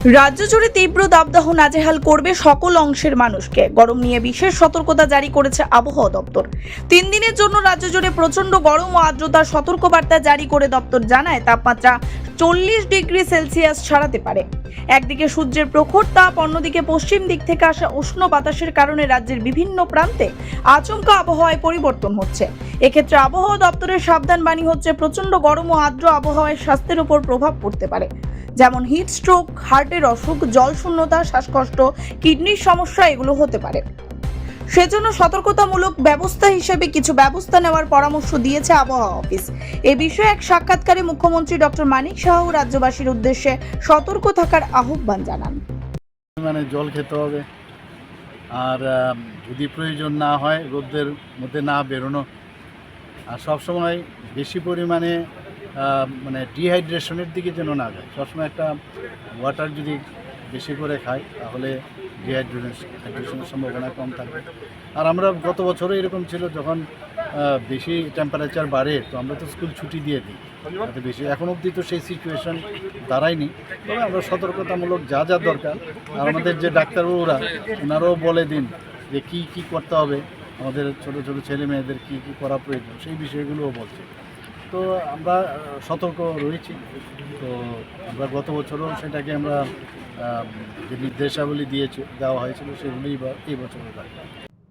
রাজ্য জুড়ে তীব্র দাবদাহ নাজেহাল করবে সকল অংশের মানুষকে। গরম নিয়ে বিশেষ সতর্কতা জারি করেছে আবহাওয়া দপ্তর। তিন দিনের জন্য রাজ্য জুড়ে প্রচণ্ড গরম ও আর্দ্রতার সতর্কবার্তা জারি করে দপ্তর জানায়, তাপমাত্রা চল্লিশ ডিগ্রি সেলসিয়াস ছাড়াতে পারে। একদিকে সূর্যের প্রখর তাপ, অন্যদিকে পশ্চিম দিক থেকে আসা উষ্ণ বাতাসের কারণে রাজ্যের বিভিন্ন প্রান্তে আচমকা আবহাওয়ায় পরিবর্তন হচ্ছে। এক্ষেত্রে আবহাওয়া দপ্তরের সাবধান বাণী হচ্ছে, প্রচণ্ড গরম ও আর্দ্র আবহাওয়ায় স্বাস্থ্যের উপর প্রভাব পড়তে পারে। যেমন হিট স্ট্রোক, হার্টের অসুখ, জল শূন্যতা, শ্বাসকষ্ট, কিডনির সমস্যা, এগুলো হতে পারে। সেজন্য সতর্কতামূলক ব্যবস্থা হিসেবে কিছু ব্যবস্থা নেওয়ার পরামর্শ দিয়েছে আবহাওয়া অফিস। এ বিষয়ে এক সাক্ষাৎকারে মুখ্যমন্ত্রী ডক্টর মানিক সাহু রাজ্যবাসীর উদ্দেশ্যে সতর্ক থাকার আহ্বান জানান। মানে জল খেতে হবে। আর যদি প্রয়োজন না হয় রোদের মধ্যে না বেরোনো। আর সবসময় বেশি পরিমাণে মানে ডিহাইড্রেশনের দিকে যেন না যায়। সবসময় একটা ওয়াটার যদি বেশি করে খায়, তাহলে ডিহাইড্রেশন হাইড্রেশনের সম্ভাবনা কম থাকবে। আর আমরা গত বছরও এরকম ছিল, যখন বেশি টেম্পারেচার বাড়ে, তো আমরা তো স্কুল ছুটি দিয়ে দিই। এত বেশি, এখন অবধি তো সেই সিচুয়েশন দাঁড়ায়নি। তবে আমরা সতর্কতামূলক যা যা দরকার, আর আমাদের যে ডাক্তারবাবুরা, ওনারাও বলে দিন যে কি কি করতে হবে। আমাদের ছোট ছোট ছেলে মেয়েদের কী কী করা প্রয়োজন, সেই বিষয়গুলোও বলছে। তো আমরা সতর্ক রয়েছি। তো আমরা গত বছরও সেটাকে আমরা যে নির্দেশাবলী দিয়েছে, দেওয়া হয়েছিল সেগুলোই এই বছরও দরকার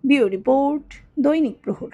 বিও রিপোর্ট দৈনিক প্রহর।